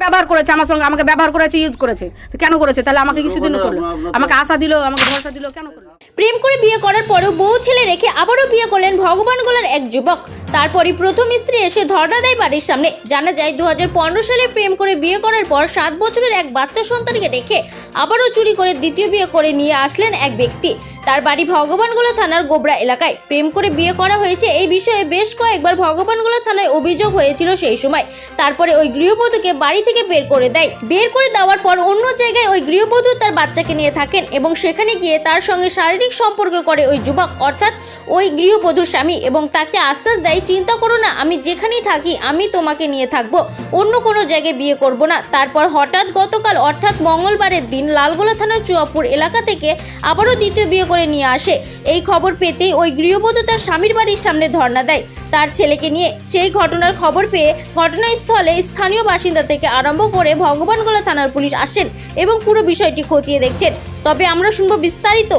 ব্যবহার করেছে আমার সঙ্গে আমাকে ব্যবহার করেছে ইউজ করেছে। তো কেন করেছে? তাহলে আমাকে কিছু জন্য করল। আমাকে আশা দিল আমাকে ভরসা দিল কেন করল? প্রেম করে বিয়ে করার পরেও বউ ছেলে রেখে আবারও বিয়ে করলেন ভগবান গোলার এক যুবক। তারপরই প্রথম স্ত্রী এসে ধর্ণা দেয় বাড়ির সামনে। জানা যায় দু হাজার পনেরো সালে প্রেম করে বিয়ে করার পর সাত বছরের এক বাচ্চা সন্তানকে রেখে আবারও চুরি করে দ্বিতীয় বিয়ে করে নিয়ে আসলেন এক ব্যক্তি। তার বাড়ি ভগবানগোলা থানার গোবরা এলাকায়। প্রেম করে বিয়ে করা হয়েছে এই বিষয়ে বেশ কয়েকবার ভগবানগোলা থানায় অভিযোগ হয়েছিল সেই সময়। তারপরে ওই গৃহবধূকে বাড়ি থেকে বের করে দেয়। বের করে দেওয়ার পর অন্য জায়গায় ওই গৃহবধূ তার বাচ্চাকে নিয়ে থাকেন এবং সেখানে গিয়ে তার সঙ্গে শারীরিক সম্পর্ক করে ওই যুবক, অর্থাৎ ওই গৃহবধূর স্বামী এবং তাকে আশ্বাস দেয় চিন্তা করো না, আমি যেখানেই থাকি, আমি তোমাকে নিয়ে থাকব। অন্য কোনো জায়গায় বিয়ে করব না। তারপর হঠাৎ গতকাল, অর্থাৎ মঙ্গলবারের দিন, লালগোলা থানার চুয়াপুর এলাকা থেকে আবারও দ্বিতীয় বিয়ে করে নিয়ে আসে। এই খবর পেতেই ওই গৃহবধূ তার স্বামীর বাড়ির সামনে ধর্ণা দেয়। তার ছেলেকে নিয়ে সেই ঘটনার খবর পেয়ে ঘটনাস্থলে স্থানীয় বাসিন্দা থেকে আরম্ভ করে ভগবানগোলা থানার পুলিশ আসেন এবং পুরো বিষয়টি খতিয়ে দেখছেন। তবে আমরা শুনব বিস্তারিত।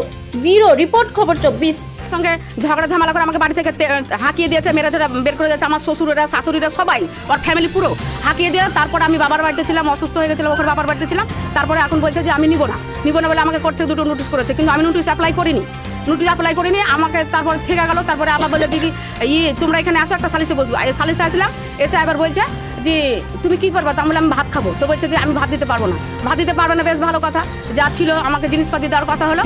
ভিরো রিপোর্ট খবর চব্বিশ। সঙ্গে ঝগড়া ঝামেলা করে আমাকে বাড়ি থেকে হাঁকিয়ে দিয়েছে মেরে ধরে বের করে দিয়েছে, আমার শ্বশুরেরা, শাশুড়িরা, সবাই, ওর ফ্যামিলি পুরো। হাঁকিয়ে দিয়ে তারপর আমি বাবার বাড়িতে ছিলাম, অসুস্থ হয়ে গেছিলাম ওখানে বাবার বাড়িতে ছিলাম। তারপরে এখন বলছে যে আমি নিব না। নিব না বলে আমাকে করতে দুটো নোটিশ করেছে। কিন্তু আমি নোটিশ অ্যাপ্লাই করিনি। নোটিশ অ্যাপ্লাই করিনি, আমাকে তারপর থেকে গেল, তারপরে আবার বলে দিদি ই তোমরা এখানে আসো, একটা সালিশে বসবো। সালিশে আসলাম, এসে আবার বলছে যে তুমি কি করবা? তো আমি ভাত খাব। তো বলছে যে আমি ভাত দিতে পারব না। ভাত দিতে পারব না, বেশ ভালো কথা। যা ছিল আমাকে জিনিসপাতি দেওয়ার কথা হলো।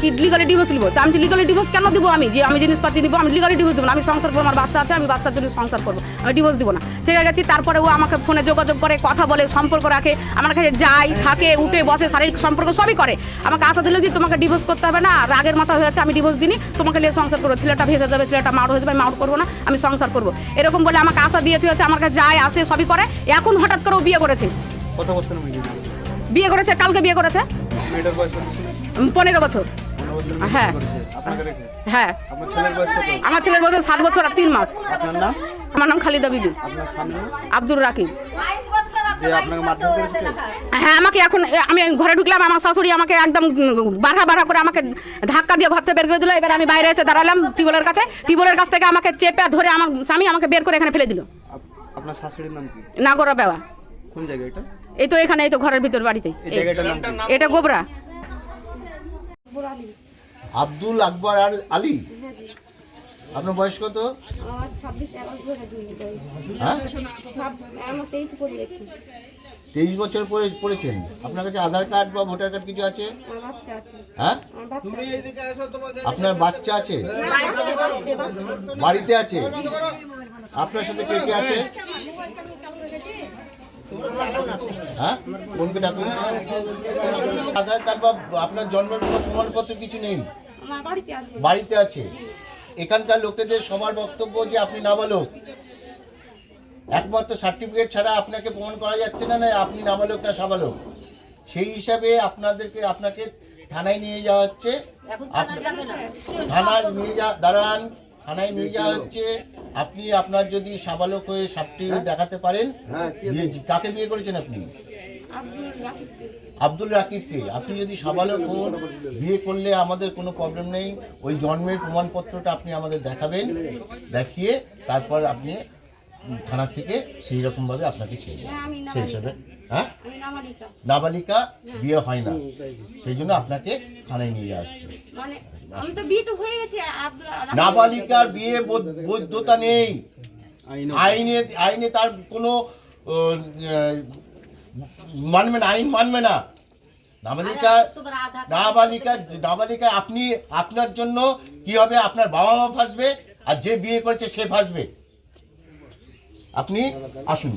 কি লিগালি ডিভোর্স নিবো? তো আমি লিগালি ডিভোর্স কেন দিব আমি? যে আমি জিনিসপাতি দিব আমি লিগালি ডিভোর্স দিব না। আমি সংসার করব, আমার বাচ্চা আছে, আমি বাচ্চার জন্য সংসার করব। আমি ডিভোর্স দিব না। ঠিক আছে তারপরে ও আমাকে ফোনে যোগাযোগ করে, কথা বলে, সম্পর্ক রাখে। আমার কাছে যায় থাকে, উঠে, বসে, শারীরিক সম্পর্ক সবই করে। আমাকে আশা দিল যে তোমাকে ডিভোর্স করতে হবে না। রাগের মাথা হয়েছে আমি ডিভোর্স দিনই তোমাকে নিয়ে সংসার করব। ছেলেটা ভেসে যাবে, ছেলেটা মাউট হয়ে যাবে মাউট করব না, আমি সংসার করব। এরকম বলে আমাকে আশা দিয়ে হয়েছে আমার কাছে যায় আসে সবই করে এখন হঠাৎ করে ও বিয়ে করেছে। কত বছর বিয়ে করেছে কালকে বিয়ে করেছে। মেয়েটার বয়স পনেরো বছর। হ্যাঁ। হ্যাঁ। ছেলের বয়স আমার ছেলের বছর সাত বছর আর তিন মাস। আমার নাম খালিদা বিবি। আব্দুর রাকিব? হ্যাঁ আমাকে এখন আমি ঘরে ঢুকলাম আমার শাশুড়ি আমাকে একদম বাধা বাধা করে আমাকে ধাক্কা দিয়ে ঘর থেকে বের করে দিল। এবার আমি বাইরে এসে দাঁড়ালাম টিউবওয়েলের কাছে। টিউবওয়েলের কাছ থেকে আমাকে চেপে ধরে আমার স্বামী আমাকে বের করে এখানে ফেলে দিল। আপনার শাশুড়ির নাম কি? নাগরা বেওয়া। কোন জায়গা এটা? এই তো এখানে এই তো ঘরের ভিতর বাড়িতে। এই জায়গাটার নাম কি? এটা গোবরা। আব্দুল আকবর আর আলী? আপনার বয়স কত? আমার ছাব্বিশ এগারো ধরে দুই হ্যাঁ? তেইশ বছর পরে পড়েছেন। আপনার কাছে আধার কার্ড বা ভোটার কার্ড কিছু আছে? আমার বাচ্চা আছে। হ্যাঁ? আমার বাচ্চা আছে। আপনার বাচ্চা আছে? বাড়িতে আছে? আপনার সাথে কে কে আছে? হ্যাঁ? কোনকে ডাকুন আধার কার্ড বা আপনার জন্মের কোনো প্রমাণপত্র কিছু নেই? বাড়িতে আছে। এখানকার লোকেদের সবার বক্তব্য যে আপনি নাবালক। একমাত্র সার্টিফিকেট ছাড়া আপনাকে প্রমাণ করা যাচ্ছে না না আপনি নাবালক না সাবালক? সেই হিসাবে আপনাদেরকে আপনাকে থানায় নিয়ে যাওয়া হচ্ছে। থানায় নিয়ে যা দাঁড়ান। থানায় নিয়ে যাওয়া হচ্ছে। আপনি আপনার যদি সাবালক হয়ে সার্টিফিকেট দেখাতে পারেন কাকে বিয়ে করেছেন আপনি? আব্দুল রাকিবকে। আপনি যদি সাবালক হন বিয়ে করলে আমাদের কোনো প্রবলেম নেই। ওই জন্মের প্রমাণপত্রটা আপনি আমাদের দেখাবেন দেখিয়ে তারপর আপনি থানা থেকে সেই রকমভাবে আপনাকে ছেড়ে। হ্যাঁ, সেই হিসাবে হ্যাঁ? আমি নাবালিকা। বিয়ে হয় না। সেই জন্য আপনাকে থানায় নিয়ে হচ্ছে মানে আমি তো বিয়ে তো হয়ে গেছে আব্দুল রাকিব- নাবালিকার বিয়ে বৈধ- বৈধতা নেই। আইনে আইনে তার কোনো মানবে না আইন মানবে না। নাবালিকা নাবালিকা নাবালিকা আপনি আপনার জন্য কি হবে? আপনার বাবা মা ফাঁসবে আর যে বিয়ে করেছে সে ফাঁসবে। আপনি আসুন।